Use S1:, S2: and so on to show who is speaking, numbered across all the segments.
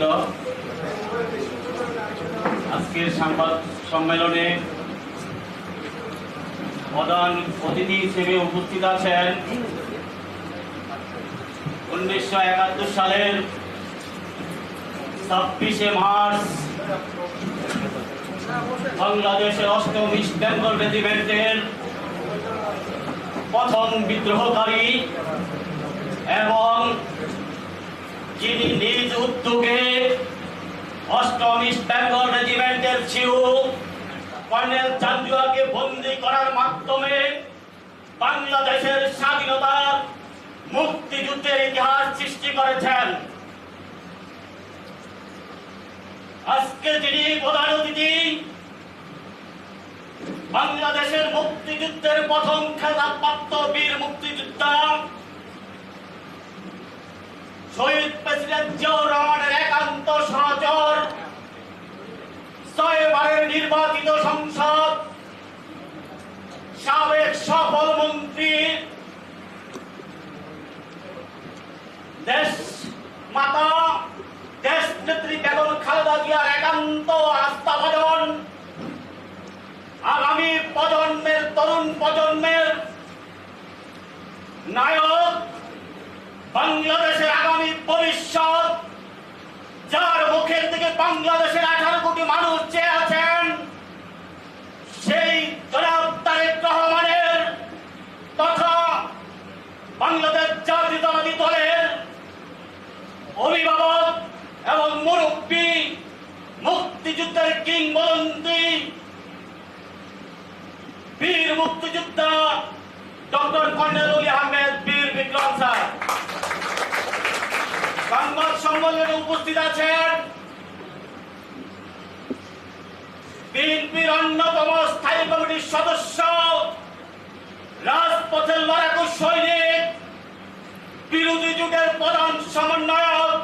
S1: বৃন্দ আজকের সংবাদ সম্মেলনে প্রধান অতিথি হিসেবে উপস্থিত আছেন উনিশশো একাত্তর সালের ছাব্বিশে মার্চ বাংলাদেশের অষ্টম ইস্ট বেঙ্গল রেজিমেন্টের প্রথম বিদ্রোহকারী এবং যিনি নিজ উদ্যোগে অষ্টম ইস্ট বেঙ্গল রেজিমেন্টের চিউ কর্নেল চান্দুয়াকে বন্দী করার মাধ্যমে বাংলাদেশের স্বাধীনতার মুক্তিযুদ্ধের ইতিহাস সৃষ্টি করেছেন। আজকে যিনি প্রধান অতিথি, বাংলাদেশের মুক্তিযুদ্ধের প্রথম খেতাবপ্রাপ্ত বীর মুক্তিযোদ্ধা শহীদ প্রেসিডেন্ট জিয়াউর একান্ত ছয়বারের নির্বাচিত সংসদ, সাবেক সফল মন্ত্রী, দেশ মাতা, দেশ নেত্রী বেগম খালেদা জিয়ার একান্ত আস্থাভাজন আগামী প্রজন্মের, তরুণ প্রজন্মের নায়ক বাংলাদেশের আগামী ভবিষ্যৎ, যার মুখের থেকে বাংলাদেশের আঠারো কোটি মানুষ চেয়ে আছেন, সেই জনাব তারেক রহমানের তথা বাংলাদেশ জাতীয়তাবাদী দলের অভিভাবক এবং মুরব্বী, মুক্তিযুদ্ধের কিংবদন্তি, বীর মুক্তিযোদ্ধা ডক্টর কর্নেল আহমেদ, বীর বিক্রম স্যার। সংবাদ সম্মেলনে উপস্থিত আছেন বিএনপির অন্যতম স্থায়ী কমিটির সদস্য, রাজপথের লড়াকু সৈনিক, বিরোধী যুগের প্রধান সমন্বয়ক,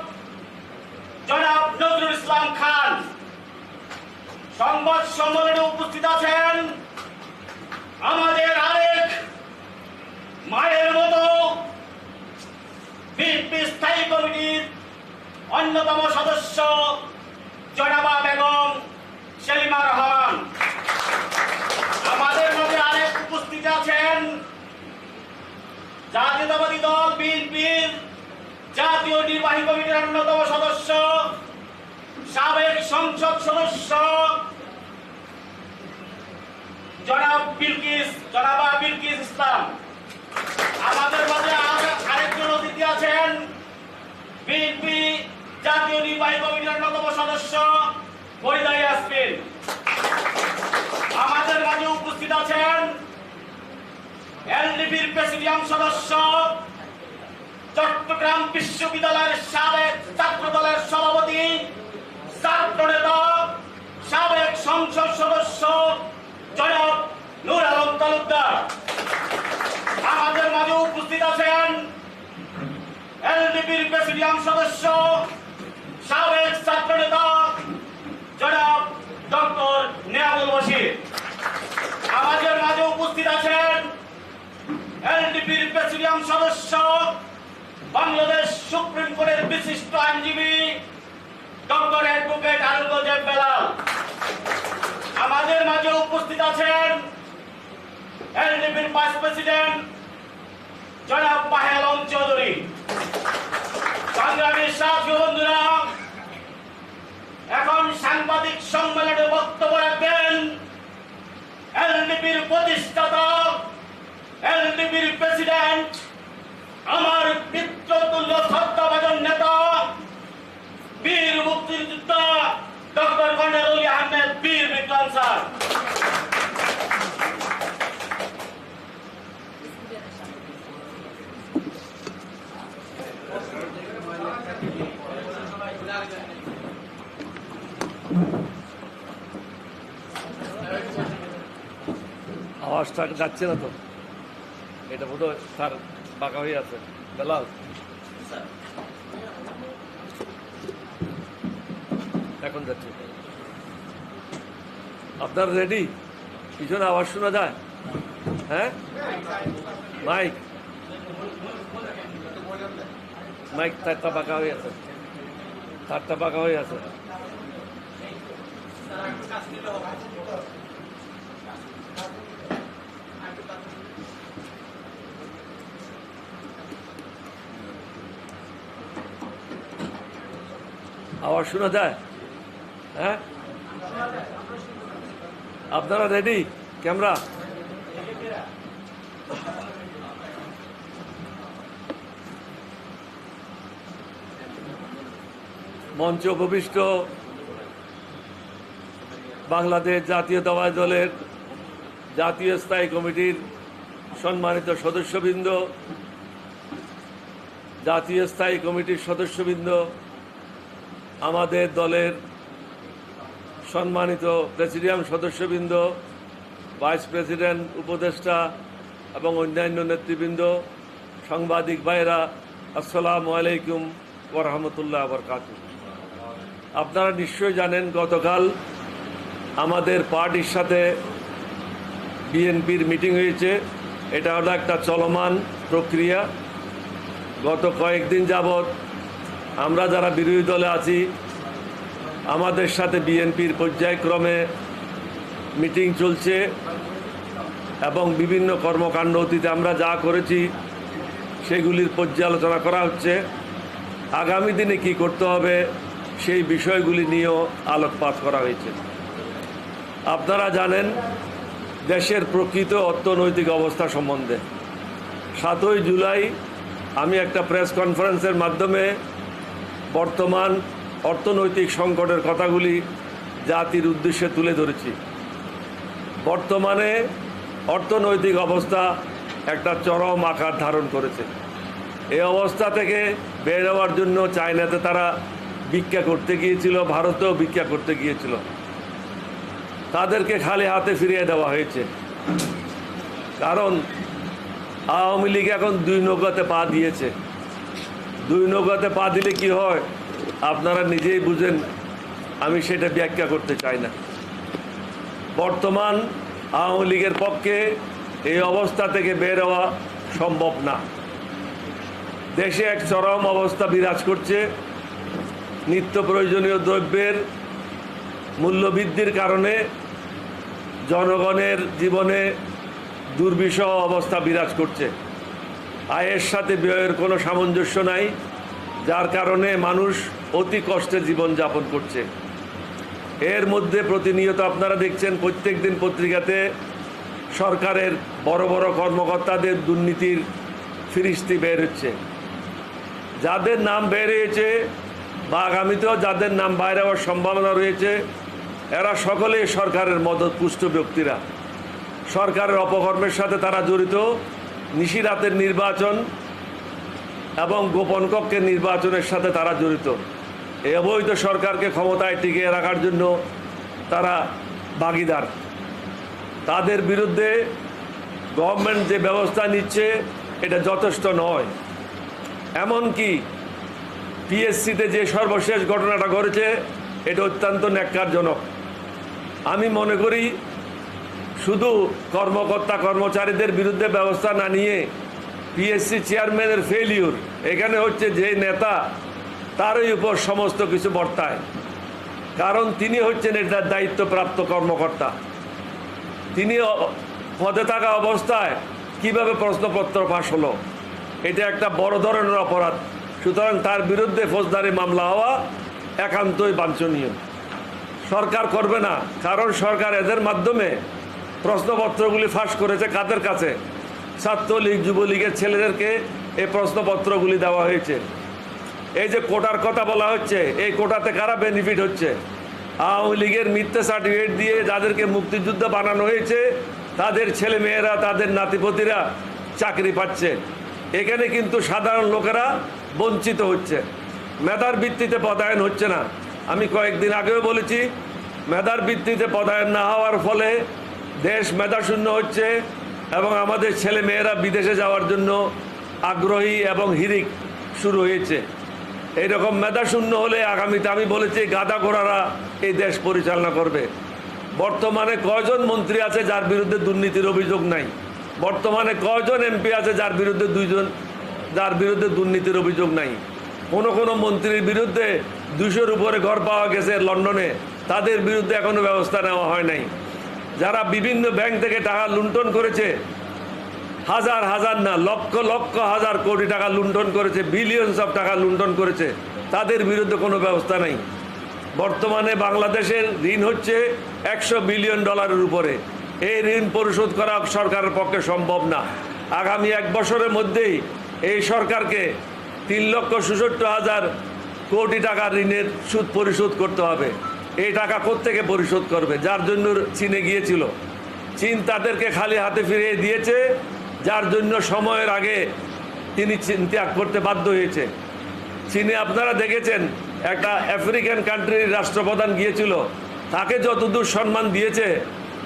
S1: জনাব নজরুল ইসলাম খান। সংবাদ সম্মেলনে উপস্থিত আছেন আমাদের আরেক মায়ের মতো বিএনপি স্থায়ী কমিটির অন্যতম সদস্য জনাবা বেগম সেলিমা রহমান। আমাদের মধ্যে আরেক উপস্থিত আছেন জাতীয়তাবাদী দল বিএনপির জাতীয় নির্বাহী কমিটির অন্যতম সদস্য, সাবেক সংসদ সদস্য জনাব বিলকিস, জনাবা বিলকিস ইসলাম। আমাদের অতিথি আছেন বিএনপি জাতীয় নির্বাহী কমিটির অন্যতম সদস্য ফরিদাই আসমিন আমাদের মাঝে উপস্থিত আছেন এলডিপির প্রেসিডিয়াম সদস্য চট্টগ্রাম বিশ্ববিদ্যালয়ের সাবেক ছাত্র দলের সভাপতি ছাত্র নেতা সাবেক সংসদ সদস্য জনাব নূর আলম তালুকদার আমাদের মাঝে উপস্থিত আছেন এলডিপির প্রেসিডিয়াম সদস্য, সাবেক ছাত্র নেতা জনাব ডক্টর নেয়ামুল বশির। আমাদের মাঝে উপস্থিত আছেন এলডিপির প্রেসিডিয়াম সদস্য, বাংলাদেশ সুপ্রিম কোর্টের বিশিষ্ট আইনজীবী ডক্টর অ্যাডভোকেট আলগজেব বেলাল। আমাদের মাঝে উপস্থিত আছেন এলডিপির ভাইস প্রেসিডেন্ট জনাব পাহেলম চৌধুরী। সংগ্রামী সাথী বন্ধুরা এখন সাংবাদিক সম্মেলনে বক্তব্য রাখবেন এলডিপির প্রতিষ্ঠাতা এলডিপির প্রেসিডেন্ট আমার পিতৃতুল্য সত্যাবাজন নেতা বীর মুক্তিযোদ্ধা ডক্টর কর্নেল অলি আহমেদ বীর বিক্রম স্যার
S2: আওয়াজটা যাচ্ছে না তো। এটা বোধ তার বাঁকা হয়ে আছে। বেলাল। এখন যাচ্ছে। আপনার রেডি পিছনে আওয়াজ শোনা যায়? হ্যাঁ? মাইক। মাইক তারটা বাঁকা হয়ে আছে। তারটা বাঁকা হয়ে আছে। আওয়াজ শোনা যায়? হ্যাঁ? আপনারা রেডি ক্যামেরা? মঞ্চ উপবিষ্ট বাংলাদেশ জাতীয়তাবাদী দলের জাতীয় স্থায়ী কমিটির সম্মানিত সদস্যবৃন্দ, জাতীয় স্থায়ী কমিটির সদস্যবৃন্দ আমাদের দলের সম্মানিত প্রেসিডিয়াম সদস্যবৃন্দ, ভাইস প্রেসিডেন্ট, উপদেষ্টা এবং অন্যান্য নেতৃবৃন্দ, সাংবাদিক ভাইরা আসসালামু আলাইকুম ওরহামতুল্লাহ বরকাত আপনারা নিশ্চয়ই জানেন, গতকাল আমাদের পার্টির সাথে বিএনপির মিটিং হয়েছে। এটা হলো একটা চলমান প্রক্রিয়া। গত কয়েকদিন যাবৎ আমরা যারা বিরোধী দলে আছি, আমাদের সাথে বিএনপির পর্যায়ক্রমে মিটিং চলছে এবং বিভিন্ন কর্মকাণ্ড অতীতে আমরা যা করেছি, সেগুলির পর্যালোচনা করা হচ্ছে। আগামী দিনে কি করতে হবে, সেই বিষয়গুলি নিয়েও আলোকপাত করা হয়েছে। আপনারা জানেন, দেশের প্রকৃত অর্থনৈতিক অবস্থা সম্বন্ধে। সাতই জুলাই, আমি একটা প্রেস কনফারেন্সের মাধ্যমে বর্তমান অর্থনৈতিক সংকটের কথাগুলি জাতির উদ্দেশ্যে তুলে ধরেছি। বর্তমানে অর্থনৈতিক অবস্থা একটা চরম আকার ধারণ করেছে। এই অবস্থা থেকে বের হওয়ার জন্য চায়নাতে তারা ভিক্ষা করতে গিয়েছিল, ভারতেও ভিক্ষা করতে গিয়েছিল। তাদেরকে খালি হাতে ফিরিয়ে দেওয়া হয়েছে। কারণ আওয়ামী লীগ এখন দুই নৌকাতে পা দিয়েছে। দুই নৌকাতে পা দিলে কি হয়? আপনারা নিজেই বুঝেন, আমি সেটা ব্যাখ্যা করতে চাই না। বর্তমান আওয়ামী লীগের পক্ষে এই অবস্থা থেকে বের হওয়া সম্ভব না। দেশে এক চরম অবস্থা বিরাজ করছে। নিত্য প্রয়োজনীয় দ্রব্যের মূল্যবৃদ্ধির কারণে জনগণের জীবনে দুর্বিষহ অবস্থা বিরাজ করছে। আয়ের সাথে ব্যয়ের কোনো সামঞ্জস্য নাই, যার কারণে মানুষ অতি কষ্টে জীবনযাপন করছে। এর মধ্যে প্রতিনিয়ত আপনারা দেখছেন, প্রত্যেক দিন পত্রিকাতে সরকারের বড় বড় কর্মকর্তাদের দুর্নীতির ফিরিস্তি বের হচ্ছে। যাদের নাম বের হয়েছে বা আগামীতেও যাদের নাম বাইরে হওয়ার সম্ভাবনা রয়েছে, এরা সকলেই সরকারের মদত পুষ্ট ব্যক্তিরা। সরকারের অপকর্মের সাথে তারা জড়িত। নিশিরাতের নির্বাচন এবং গোপন কক্ষের নির্বাচনের সাথে তারা জড়িত। এই অবৈধ সরকারকে ক্ষমতায় টিকিয়ে রাখার জন্য তারা ভাগিদার। তাদের বিরুদ্ধে গভর্নমেন্ট যে ব্যবস্থা নিচ্ছে, এটা যথেষ্ট নয়। এমনকি পিএসসিতে যে সর্বশেষ ঘটনাটা ঘটেছে, এটা অত্যন্ত ন্যাক্কারজনক। আমি মনে করি শুধু কর্মকর্তা কর্মচারীদের বিরুদ্ধে ব্যবস্থা না নিয়ে পিএসসি চেয়ারম্যানের ফেলিউর এখানে হচ্ছে যে নেতা, তারই উপর সমস্ত কিছু বর্তায়। কারণ তিনি হচ্ছেন এটার দায়িত্বপ্রাপ্ত কর্মকর্তা। তিনি পদে থাকা অবস্থায় কীভাবে প্রশ্নপত্র ফাঁস হলো, এটা একটা বড় ধরনের অপরাধ। সুতরাং তার বিরুদ্ধে ফৌজদারি মামলা হওয়া একান্তই বাঞ্ছনীয়। সরকার করবে না, কারণ সরকার এদের মাধ্যমে প্রশ্নপত্রগুলি ফাঁস করেছে কাদের কাছে? ছাত্রলীগ, যুবলীগের ছেলেদেরকে এই প্রশ্নপত্রগুলি দেওয়া হয়েছে। এই যে কোটার কথা বলা হচ্ছে, এই কোটাতে কারা বেনিফিট হচ্ছে? আওয়ামী লীগের মিথ্যে সার্টিফিকেট দিয়ে যাদেরকে মুক্তিযুদ্ধ বানানো হয়েছে, তাদের ছেলে মেয়েরা তাদের নাতিপতিরা চাকরি পাচ্ছে। এখানে কিন্তু সাধারণ লোকেরা বঞ্চিত হচ্ছে। মেধার ভিত্তিতে পদায়ন হচ্ছে না। আমি কয়েকদিন আগেও বলেছি, মেধার ভিত্তিতে পদায়ন না হওয়ার ফলে দেশ মেধাশূন্য হচ্ছে এবং আমাদের ছেলে মেয়েরা বিদেশে যাওয়ার জন্য আগ্রহী এবং হিরিক শুরু হয়েছে। এইরকম মেধা শূন্য হলে আগামীতে আমি বলেছি গাদা ঘোড়ারা এই দেশ পরিচালনা করবে। বর্তমানে কয়জন মন্ত্রী আছে যার বিরুদ্ধে দুর্নীতির অভিযোগ নাই? বর্তমানে কয়জন এমপি আছে যার বিরুদ্ধে দুইজন, যার বিরুদ্ধে দুর্নীতির অভিযোগ নাই? কোনো কোনো মন্ত্রীর বিরুদ্ধে দুশোর উপরে ঘর পাওয়া গেছে লন্ডনে, তাদের বিরুদ্ধে এখনও ব্যবস্থা নেওয়া হয় নাই। যারা বিভিন্ন ব্যাংক থেকে টাকা লুণ্ঠন করেছে, হাজার হাজার না, লক্ষ লক্ষ হাজার কোটি টাকা লুণ্ঠন করেছে বিলিয়নস অফ টাকা লুণ্ঠন করেছে, তাদের বিরুদ্ধে কোনো ব্যবস্থা নেই। বর্তমানে বাংলাদেশের ঋণ হচ্ছে একশো বিলিয়ন ডলারের উপরে। এই ঋণ পরিশোধ করা সরকারের পক্ষে সম্ভব না। আগামী এক বছরের মধ্যেই এই সরকারকে তিন লক্ষ সুষট্টি হাজার কোটি টাকা ঋণের সুদ পরিশোধ করতে হবে। এই টাকা কোত্থেকে পরিশোধ করবে? যার জন্য চীনে গিয়েছিল। চীন তাদেরকে খালি হাতে ফিরিয়ে দিয়েছে, যার জন্য সময়ের আগে তিনি চীন ত্যাগ করতে বাধ্য হয়েছে। চীনে আপনারা দেখেছেন, একটা আফ্রিকান কান্ট্রির রাষ্ট্রপ্রধান গিয়েছিল। তাকে যতদূর সম্মান দিয়েছে,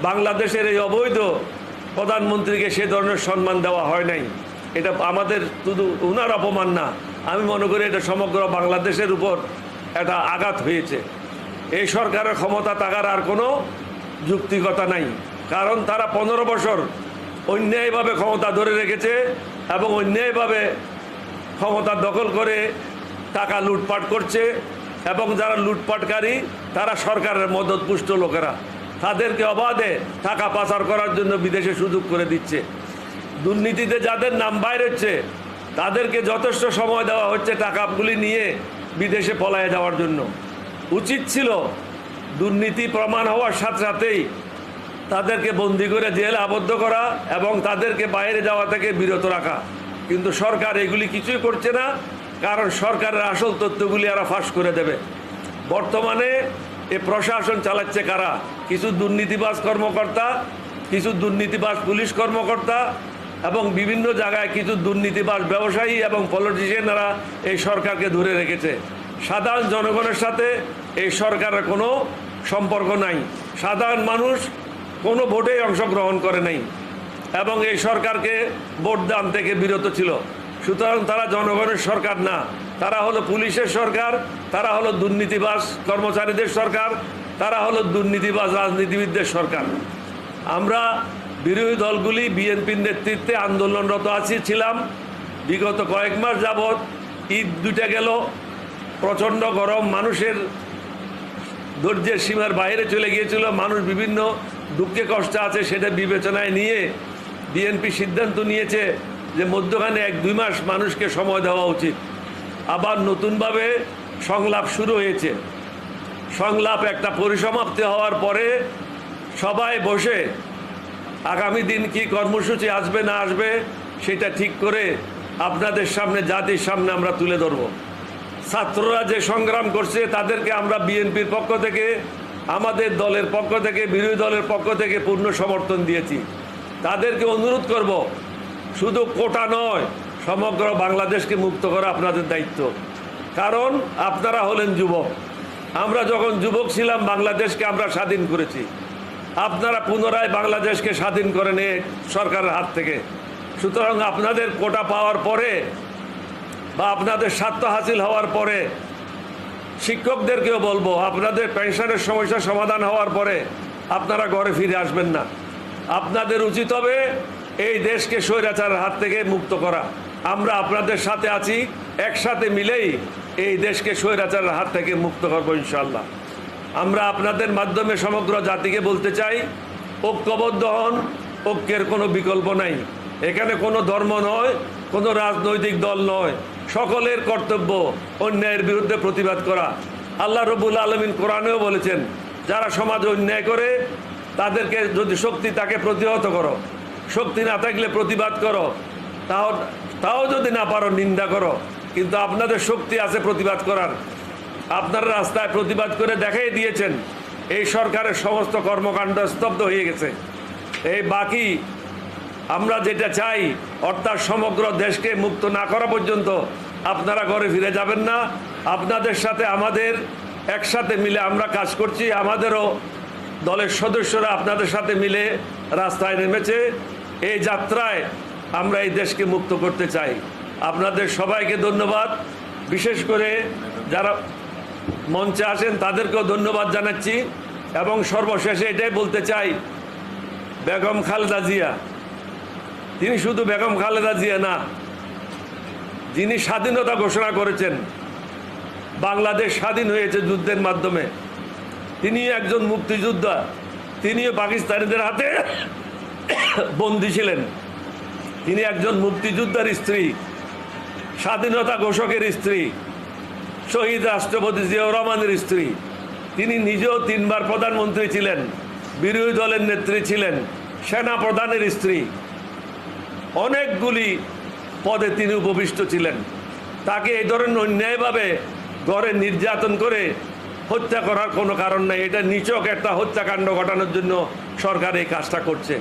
S2: বাংলাদেশের এই অবৈধ প্রধানমন্ত্রীকে সে ধরনের সম্মান দেওয়া হয় নাই। এটা আমাদের শুধু উনার অপমান না, আমি মনে করি এটা সমগ্র বাংলাদেশের উপর একটা আঘাত হয়েছে। এই সরকারের ক্ষমতা থাকার আর কোনো যুক্তিকতা নাই। কারণ তারা পনেরো বছর অন্যায়ভাবে ক্ষমতা ধরে রেখেছে এবং অন্যায়ভাবে ক্ষমতা দখল করে টাকা লুটপাট করছে এবং যারা লুটপাটকারী, তারা সরকারের মদতপুষ্ট লোকেরা। তাদেরকে অবাধে টাকা পাচার করার জন্য বিদেশে সুযোগ করে দিচ্ছে। দুর্নীতিতে যাদের নাম বাইর হচ্ছে, তাদেরকে যথেষ্ট সময় দেওয়া হচ্ছে টাকাগুলি নিয়ে বিদেশে পলায়ে যাওয়ার জন্য। উচিত ছিল দুর্নীতি প্রমাণ হওয়ার সাথে সাথেই তাদেরকে বন্দি করে জেল আবদ্ধ করা এবং তাদেরকে বাইরে যাওয়া থেকে বিরত রাখা। কিন্তু সরকার এগুলি কিছুই করছে না, কারণ সরকারের আসল তথ্যগুলি এরা ফাঁস করে দেবে। বর্তমানে এ প্রশাসন চালাচ্ছে কারা? কিছু দুর্নীতিবাজ কর্মকর্তা, কিছু দুর্নীতিবাজ পুলিশ কর্মকর্তা এবং বিভিন্ন জায়গায় কিছু দুর্নীতিবাজ ব্যবসায়ী এবং পলিটিশিয়ানরা এই সরকারকে ধরে রেখেছে। সাধারণ জনগণের সাথে এই সরকারের কোনো সম্পর্ক নাই। সাধারণ মানুষ কোনো ভোটেই অংশগ্রহণ করে নাই এবং এই সরকারকে ভোট দান থেকে বিরত ছিল। সুতরাং তারা জনগণের সরকার না। তারা হলো পুলিশের সরকার, তারা হলো দুর্নীতিবাস কর্মচারীদের সরকার, তারা হলো দুর্নীতিবাজ রাজনীতিবিদদের সরকার। আমরা বিরোধী দলগুলি, বিএনপির নেতৃত্বে আন্দোলনরত আছি, ছিলাম। বিগত কয়েক মাস যাবৎ ঈদ দুইটা গেল। প্রচণ্ড গরম, মানুষের ধৈর্যের সীমার বাইরে চলে গিয়েছিল। মানুষ বিভিন্ন দুঃখে কষ্ট আছে সেটা বিবেচনায় নিয়ে বিএনপি সিদ্ধান্ত নিয়েছে যে মধ্যখানে এক দুই মাস মানুষকে সময় দেওয়া উচিত। আবার নতুনভাবে সংলাপ শুরু হয়েছে। সংলাপ একটা পরিসমাপ্তি হওয়ার পরে সবাই বসে আগামী দিন কি কর্মসূচি আসবে না আসবে সেটা ঠিক করে আপনাদের সামনে, জাতির সামনে আমরা তুলে ধরবো। ছাত্ররা যে সংগ্রাম করছে, তাদেরকে আমরা বিএনপির পক্ষ থেকে, আমাদের দলের পক্ষ থেকে, বিরোধী দলের পক্ষ থেকে পূর্ণ সমর্থন দিয়েছি। তাদেরকে অনুরোধ করব, শুধু কোটা নয়, সমগ্র বাংলাদেশকে মুক্ত করা আপনাদের দায়িত্ব। কারণ আপনারা হলেন যুবক। আমরা যখন যুবক ছিলাম, বাংলাদেশকে আমরা স্বাধীন করেছি। আপনারা পুনরায় বাংলাদেশকে স্বাধীন করে নিয়ে সরকারের হাত থেকে। সুতরাং আপনাদের কোটা পাওয়ার পরে বা আপনাদের স্বার্থ হাসিল হওয়ার পরে শিক্ষকদেরকেও বলব, আপনাদের পেনশনের সমস্যা সমাধান হওয়ার পরে আপনারা ঘরে ফিরে আসবেন না। আপনাদের উচিত হবে এই দেশকে স্বৈরাচারের হাত থেকে মুক্ত করা। আমরা আপনাদের সাথে আছি, একসাথে মিলেই এই দেশকে স্বৈরাচারের হাত থেকে মুক্ত করব ইনশাল্লাহ আমরা আপনাদের মাধ্যমে সমগ্র জাতিকে বলতে চাই, ঐক্যবদ্ধ হন, ঐক্যের কোনো বিকল্প নাই। এখানে কোনো ধর্ম নয়, কোনো রাজনৈতিক দল নয়। সকলের কর্তব্য অন্যায়ের বিরুদ্ধে প্রতিবাদ করা। আল্লাহ রবুল আলমিন কোরআনেও বলেছেন, যারা সমাজে অন্যায় করে, তাদেরকে যদি শক্তি, তাকে প্রতিহত করো। শক্তি না থাকলে প্রতিবাদ করো। তাও তাও যদি না পারো, নিন্দা করো। কিন্তু আপনাদের শক্তি আছে প্রতিবাদ করার। আপনারা রাস্তায় প্রতিবাদ করে দেখাই দিয়েছেন, এই সরকারের সমস্ত কর্মকাণ্ড স্তব্ধ হয়ে গেছে। এই বাকি আমরা যেটা চাই, অর্থাৎ সমগ্র দেশকে মুক্ত না করা পর্যন্ত আপনারা ঘরে ফিরে যাবেন না। আপনাদের সাথে আমাদের একসাথে মিলে আমরা কাজ করছি। আমাদেরও দলের সদস্যরা আপনাদের সাথে মিলে রাস্তায় নেমেছে। এই যাত্রায় আমরা এই দেশকে মুক্ত করতে চাই। আপনাদের সবাইকে ধন্যবাদ। বিশেষ করে যারা মঞ্চে আসেন তাদেরকেও ধন্যবাদ জানাচ্ছি। এবং সর্বশেষে এটাই বলতে চাই, বেগম খালেদা জিয়া তিনি শুধু বেগম খালেদা জিয়া না, যিনি স্বাধীনতা ঘোষণা করেছেন, বাংলাদেশ স্বাধীন হয়েছে যুদ্ধের মাধ্যমে তিনি একজন মুক্তিযোদ্ধা, তিনিও পাকিস্তানিদের হাতে বন্দী ছিলেন। তিনি একজন মুক্তিযোদ্ধার স্ত্রী, স্বাধীনতা ঘোষকের স্ত্রী, শহীদ রাষ্ট্রপতি জিয়াউর রহমানের স্ত্রী। তিনি নিজেও তিনবার প্রধানমন্ত্রী ছিলেন, বিরোধী দলের নেত্রী ছিলেন সেনা প্রধানের স্ত্রী। অনেকগুলি পদে তিনি উপবিষ্ট ছিলেন। তাকে এই ধরনের অন্যায়ভাবে ঘরে নির্যাতন করে হত্যা করার কোনো কারণ নেই। এটা নিচক একটা হত্যাকাণ্ড ঘটানোর জন্য সরকার এই কাজটা করছে।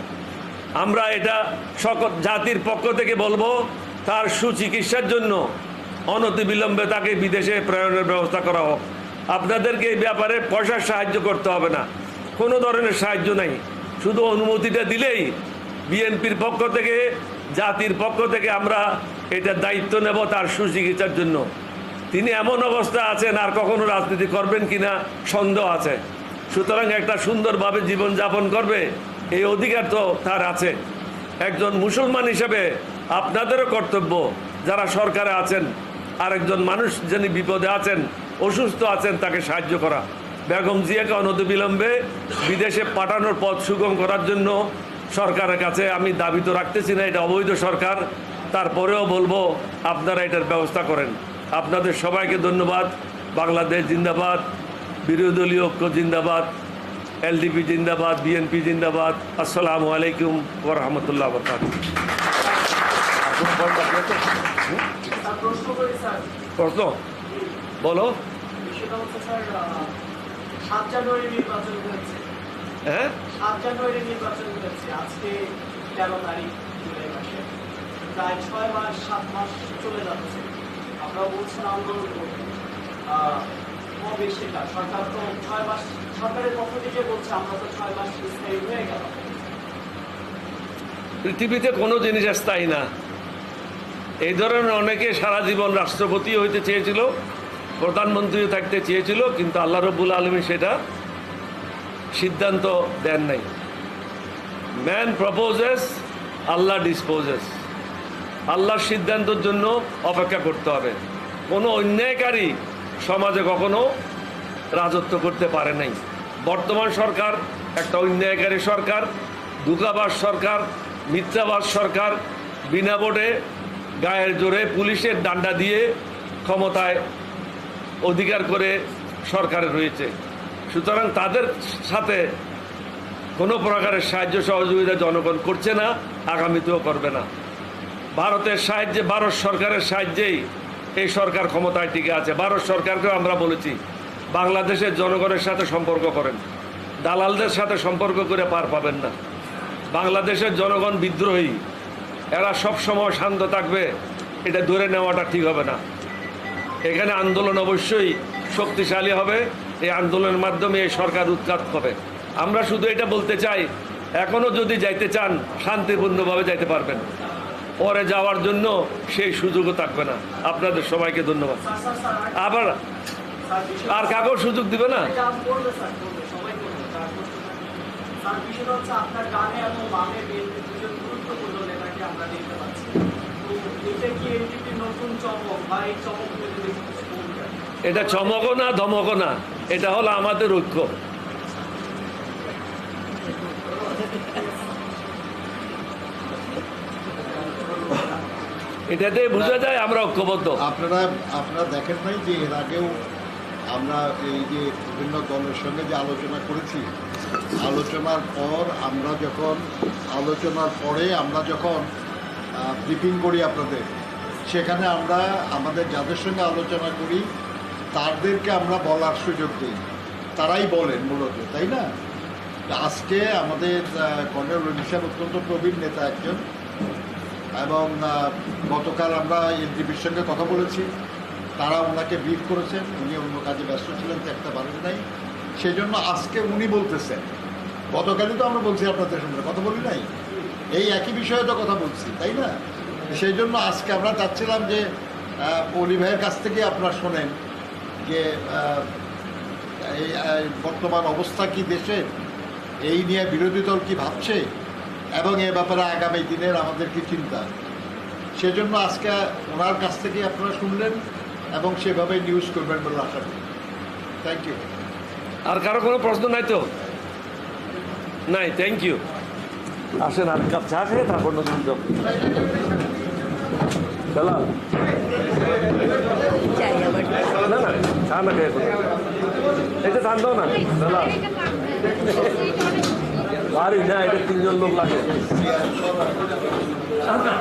S2: আমরা এটা সকল জাতির পক্ষ থেকে বলব, তার সুচিকিৎসার জন্য অনতিবিলম্বে তাকে বিদেশে প্রেরণের ব্যবস্থা করা হোক। আপনাদেরকে এই ব্যাপারে পয়সার সাহায্য করতে হবে না। কোনো ধরনের সাহায্য নাই। শুধু অনুমতিটা দিলেই বিএনপির পক্ষ থেকে জাতির পক্ষ থেকে আমরা এটার দায়িত্ব নেব তার সুচিকিৎসার জন্য। তিনি এমন অবস্থা আছেন, আর কখনো রাজনীতি করবেন কিনা সন্দেহ আছে। সুতরাং একটা সুন্দরভাবে জীবনযাপন করবে, এই অধিকার তো তার আছে। একজন মুসলমান হিসেবে আপনাদেরও কর্তব্য, যারা সরকারে আছেন, আরেকজন মানুষ যিনি বিপদে আছেন, অসুস্থ আছেন, তাকে সাহায্য করা। বেগম জিয়াকে অনতিবিলম্বে বিদেশে পাঠানোর পথ সুগম করার জন্য সরকারের কাছে আমি দাবি তো রাখতেছি না এটা অবৈধ সরকার। তারপরেও বলব আপনারা এটার ব্যবস্থা করেন। আপনাদের সবাইকে ধন্যবাদ। বাংলাদেশ জিন্দাবাদ বিরোধী দলীয় ঐক্য জিন্দাবাদ এলডিপি জিন্দাবাদ বিএনপি জিন্দাবাদ। আসসালামু আলাইকুম ওরহামতুল্লাহ বরকাত
S3: প্রশ্ন
S2: বলো।
S3: সাত জানুয়ারি নির্বাচন হয়েছে।
S2: হ্যাঁ?
S3: প্রায় ছয় মাস সাত মাস চলে যাচ্ছে। আমরা বলছেন আন্দোলন করব। কবে সেটা? সরকার তো ছয় মাস সরকারের পক্ষ থেকে বলছে আমরা তো ছয় মাস স্থায়ী হয়ে গেল
S2: পৃথিবীতে কোনো জিনিস স্থায়ী না। এই ধরনের অনেকে সারা জীবন রাষ্ট্রপতি হইতে চেয়েছিল প্রধানমন্ত্রী থাকতে চেয়েছিল কিন্তু আল্লাহ রব্বুল আলমী সেটা সিদ্ধান্ত দেন নাই। ম্যান প্রপোজেস আল্লাহ ডিসপোজেস আল্লাহর সিদ্ধান্তের জন্য অপেক্ষা করতে হবে। কোনো অন্যায়কারী সমাজে কখনো রাজত্ব করতে পারে নাই। বর্তমান সরকার একটা অন্যায়কারী সরকার দুকাবাস সরকার মিথ্যাবাস সরকার, বিনা ভোটে গায়ের জোরে পুলিশের ডান্ডা দিয়ে ক্ষমতায় অধিকার করে সরকারে রয়েছে। সুতরাং তাদের সাথে কোনো প্রকারের সাহায্য সহযোগিতা জনগণ করছে না, আগামীতেও করবে না। ভারতের সাহায্যে, ভারত সরকারের সাহায্যেই এই সরকার ক্ষমতায় টিকে আছে। ভারত সরকারকেও আমরা বলেছি, বাংলাদেশের জনগণের সাথে সম্পর্ক করেন। দালালদের সাথে সম্পর্ক করে পার পাবেন না। বাংলাদেশের জনগণ বিদ্রোহী। এরা সব সময় শান্ত থাকবে, এটা ধরে নেওয়াটা ঠিক হবে না। এখানে আন্দোলন অবশ্যই শক্তিশালী হবে। এই আন্দোলনের মাধ্যমে এই সরকার উৎখাত হবে। আমরা শুধু এটা বলতে চাই এখনও যদি যাইতে চান, শান্তিপূর্ণভাবে যাইতে পারবেন। পরে যাওয়ার জন্য সেই সুযোগও থাকবে না। আপনাদের সবাইকে ধন্যবাদ। আবার আর কাকেও সুযোগ দিবে না?
S3: এটা
S2: চমকও না, ধমকও না। এটা হলো আমাদের ঐক্য। এটাতে বোঝা যায় আমরা ঐক্যবদ্ধ।
S4: আপনারা আপনারা দেখেন নাই যে এর আগেও আমরা এই যে বিভিন্ন দলের সঙ্গে যে আলোচনা করেছি, আলোচনার পর আমরা যখন, আলোচনার পরে আমরা যখন ব্রিফিং করি আপনাদের, সেখানে আমরা আমাদের যাদের সঙ্গে আলোচনা করি তাদেরকে আমরা বলার সুযোগ দিই। তারাই বলেন মূলত, তাই না? আজকে আমাদের কর্নেল রবিশান অত্যন্ত প্রবীণ নেতা একজন, এবং গতকাল আমরা এনডিপির সঙ্গে কথা বলেছি। তারা ওনাকে ব্রিফ করেছেন, উনি অন্য কাজে ব্যস্ত ছিলেন থাকতে পারেন নাই। সেই জন্য আজকে উনি বলতেছেন। গতকালই তো আমরা বলছি আপনাদের সঙ্গে, কথা বলি নাই? এই একই বিষয়ে তো কথা বলছি, তাই না? সেই জন্য আজকে আমরা চাচ্ছিলাম যে অলি ভাইয়ের কাছ থেকে আপনারা শোনেন। যে এই বর্তমান অবস্থা কি দেশে? এই নিয়ে বিরোধী দল কি ভাবছে? এবং এ ব্যাপারে আগামী দিনের আমাদের কি চিন্তা? সেজন্য আজকে ওনার কাছ থেকে আপনারা শুনলেন এবং সেভাবে নিউজ করবেন বলে আশা করি। থ্যাংক ইউ
S2: আর কারও কোনো প্রশ্ন নাই তো? নাই থ্যাংক ইউ আসেন আর কাপ চা খেয়ে তারপর নতুন
S5: আবার
S2: না না। চা না খেয়ে কোনো এটা ধান দাও না চলা বাড়ি না এটা তিনজন লোক লাগে। না, না,